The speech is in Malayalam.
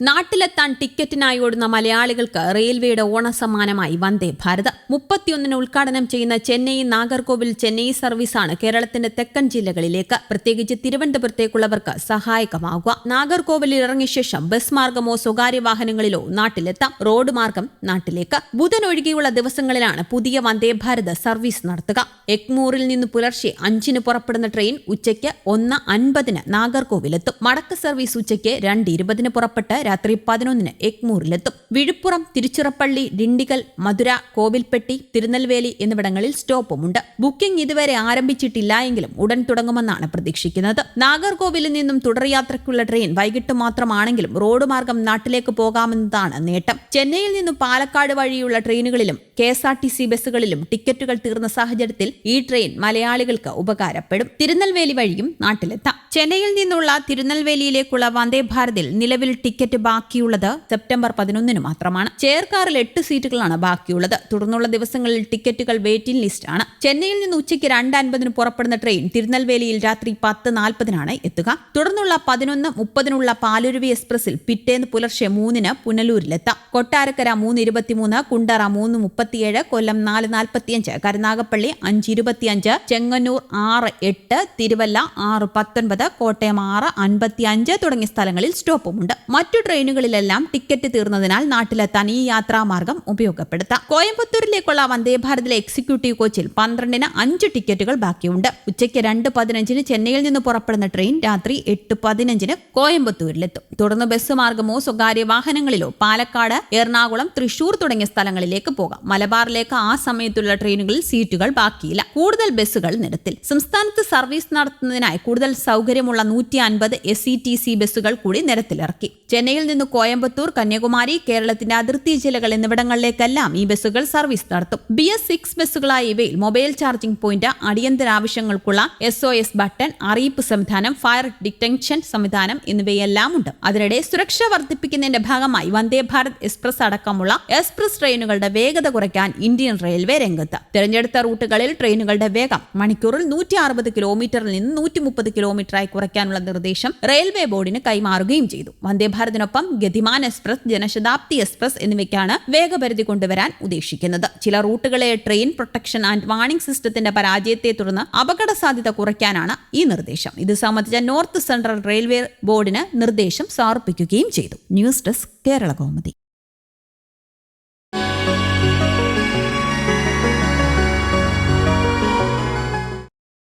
നാട്ടിലെത്താൻ ടിക്കറ്റിനായി ഓടുന്ന മലയാളികൾക്ക് റെയിൽവേയുടെ ഓണസമ്മാനമായി വന്ദേ ഭാരത്. മുപ്പത്തിയൊന്നിന് ഉദ്ഘാടനം ചെയ്യുന്ന ചെന്നൈ നാഗർകോവിൽ ചെന്നൈ സർവീസാണ് കേരളത്തിന്റെ തെക്കൻ ജില്ലകളിലേക്ക്. പ്രത്യേകിച്ച് തിരുവനന്തപുരത്തേക്കുള്ളവർക്ക് സഹായകമാകുക. നാഗർകോവിലിൽ ഇറങ്ങിയ ശേഷം ബസ് മാർഗമോ സ്വകാര്യ വാഹനങ്ങളിലോ നാട്ടിലെത്താം. റോഡ് മാർഗം നാട്ടിലേക്ക്. ബുധൻ ഒഴികെയുള്ള ദിവസങ്ങളിലാണ് പുതിയ വന്ദേ ഭാരത് സർവീസ് നടത്തുക. എഗ്മൂറിൽ നിന്ന് പുലർച്ചെ അഞ്ചിന് പുറപ്പെടുന്ന ട്രെയിൻ ഉച്ചയ്ക്ക് ഒന്ന് അൻപതിന് നാഗർകോവിലെത്തും. മടക്ക സർവീസ് ഉച്ചയ്ക്ക് രണ്ട് ഇരുപതിന് പുറപ്പെട്ട് രാത്രി പതിനൊന്നിന് എഗ്മൂറിലെത്തും വിഴുപ്പുറം തിരുച്ചിറപ്പള്ളി ഡിണ്ടിഗൽ മധുര കോവിൽപ്പെട്ടി തിരുനെൽവേലി എന്നിവിടങ്ങളിൽ സ്റ്റോപ്പുമുണ്ട്. ബുക്കിംഗ് ഇതുവരെ ആരംഭിച്ചിട്ടില്ല എങ്കിലും ഉടൻ തുടങ്ങുമെന്നാണ് പ്രതീക്ഷിക്കുന്നത്. നാഗർകോവിലിൽ നിന്നും തുടർയാത്രയ്ക്കുള്ള ട്രെയിൻ വൈകിട്ട് മാത്രമാണെങ്കിലും റോഡ് മാർഗം നാട്ടിലേക്ക് പോകാമെന്നതാണ് നേട്ടം. ചെന്നൈയിൽ നിന്നും പാലക്കാട് വഴിയുള്ള ട്രെയിനുകളിലും K S R T C ബസ്സുകളിലും ടിക്കറ്റുകൾ തീർന്ന സാഹചര്യത്തിൽ ഈ ട്രെയിൻ മലയാളികൾക്ക് ഉപകാരപ്പെടും. തിരുനെൽവേലി വഴിയും നാട്ടിലെത്താം. ചെന്നൈയിൽ നിന്നുള്ള തിരുനെൽവേലിയിലേക്കുള്ള വന്ദേ ഭാരതിൽ നിലവിൽ ടിക്കറ്റ് ബാക്കിയുള്ളത് സെപ്റ്റംബർ പതിനൊന്നിന് മാത്രമാണ്. ചെയർ കാറിൽ എട്ട് സീറ്റുകളാണ് ബാക്കിയുള്ളത്. തുടർന്നുള്ള ദിവസങ്ങളിൽ ടിക്കറ്റുകൾ വെയിറ്റിംഗ് ലിസ്റ്റ് ആണ് ചെന്നൈയിൽ നിന്ന് ഉച്ചയ്ക്ക് രണ്ട് അൻപതിന് പുറപ്പെടുന്ന ട്രെയിൻ തിരുനെൽവേലിയിൽ രാത്രി പത്ത് നാൽപ്പതിനാണ് എത്തുക. തുടർന്നുള്ള പതിനൊന്ന് മുപ്പതിനുള്ള പാലുരുവി എക്സ്പ്രസിൽ പിറ്റേന്ന് പുലർച്ചെ മൂന്നിന് പുനലൂരിലെത്താം. കൊട്ടാരക്കര മൂന്ന് ഇരുപത്തിമൂന്ന് കുണ്ടറ മൂന്ന് മുപ്പത്തിയേഴ് കൊല്ലം നാല് നാൽപ്പത്തിയഞ്ച് കരുനാഗപ്പള്ളി അഞ്ച് ഇരുപത്തിയഞ്ച് ചെങ്ങന്നൂർ ആറ് എട്ട് തിരുവല്ല ആറ് പത്തൊൻപത് കോട്ടയം ആറ് അൻപത്തി അഞ്ച് തുടങ്ങിയ സ്ഥലങ്ങളിൽ സ്റ്റോപ്പുമുണ്ട്. മറ്റു ട്രെയിനുകളിലെല്ലാം ടിക്കറ്റ് തീർന്നതിനാൽ നാട്ടിലെത്താൻ ഈ യാത്രാമാർഗം ഉപയോഗപ്പെടുത്താം. കോയമ്പത്തൂരിലേക്കുള്ള വന്ദേഭാരതിലെ എക്സിക്യൂട്ടീവ് കോച്ചിൽ പന്ത്രണ്ടിന് അഞ്ച് ടിക്കറ്റുകൾ ബാക്കിയുണ്ട്. ഉച്ചയ്ക്ക് രണ്ട് പതിനഞ്ചിന് ചെന്നൈയിൽ നിന്ന് പുറപ്പെടുന്ന ട്രെയിൻ രാത്രി എട്ട് പതിനഞ്ചിന് കോയമ്പത്തൂരിലെത്തും. തുടർന്ന് ബസ് മാർഗമോ സ്വകാര്യ വാഹനങ്ങളിലോ പാലക്കാട് എറണാകുളം തൃശൂർ തുടങ്ങിയ സ്ഥലങ്ങളിലേക്ക് പോകാം. മലബാറിലേക്ക് ആ സമയത്തുള്ള ട്രെയിനുകളിൽ സീറ്റുകൾ ബാക്കിയില്ല. കൂടുതൽ ബസ്സുകൾ നിരത്തിൽ. സംസ്ഥാനത്ത് സർവീസ് നടത്തുന്നതിനായി കൂടുതൽ സൗകര്യമുള്ള നൂറ്റി അൻപത് എസ് സി ടി സി ബസ്സുകൾ കൂടി നിരത്തിലിറക്കി. ചെന്നൈയിൽ നിന്ന് കോയമ്പത്തൂർ കന്യാകുമാരി കേരളത്തിന്റെ അതിർത്തി ജില്ലകൾ എന്നിവിടങ്ങളിലേക്കെല്ലാം ഈ ബസ്സുകൾ സർവീസ് നടത്തും. ബി എസ് സിക്സ് ബസ്സുകളായ ഇവയിൽ മൊബൈൽ ചാർജിംഗ് പോയിന്റ് അടിയന്തര ആവശ്യങ്ങൾക്കുള്ള എസ് ഒ എസ് ബട്ടൺ അറിയിപ്പ് സംവിധാനം ഫയർ ഡിറ്റൻഷൻ സംവിധാനം എന്നിവയെല്ലാം ഉണ്ട് അതിനിടെ സുരക്ഷ വർദ്ധിപ്പിക്കുന്നതിന്റെ ഭാഗമായി വന്ദേ ഭാരത് എക്സ്പ്രസ് അടക്കമുള്ള എക്സ്പ്രസ് ട്രെയിനുകളുടെ വേഗത കുറയ്ക്കാൻ ഇന്ത്യൻ റെയിൽവേ രംഗത്ത്. തിരഞ്ഞെടുത്ത റൂട്ടുകളിൽ ട്രെയിനുകളുടെ വേഗം മണിക്കൂറിൽ നൂറ്റി അറുപത് കിലോമീറ്ററിൽ നിന്ന് നൂറ്റി മുപ്പത് കിലോമീറ്ററായി കുറയ്ക്കാനുള്ള നിർദ്ദേശം റെയിൽവേ ബോർഡിന് കൈമാറുകയും ചെയ്തു. വന്ദേഭാരതിനൊപ്പം ഗതിമാൻ എക്സ്പ്രസ് ജനശതാബ്ദി എക്സ്പ്രസ് എന്നിവയ്ക്കാണ് വേഗപരിധി കൊണ്ടുവരാൻ ഉദ്ദേശിക്കുന്നത്. ചില റൂട്ടുകളെ ട്രെയിൻ പ്രൊട്ടക്ഷൻ ആൻഡ് വാണിംഗ് സിസ്റ്റത്തിന്റെ പരാജയത്തെ തുടർന്ന് അപകട സാധ്യത കുറയ്ക്കാനാണ് ഈ നിർദ്ദേശം. ഇത് സംബന്ധിച്ച നോർത്ത് സെൻട്രൽ റെയിൽവേ ബോർഡിന് നിർദ്ദേശം സമർപ്പിക്കുകയും ചെയ്തു. News desk Kerala Kaumudi.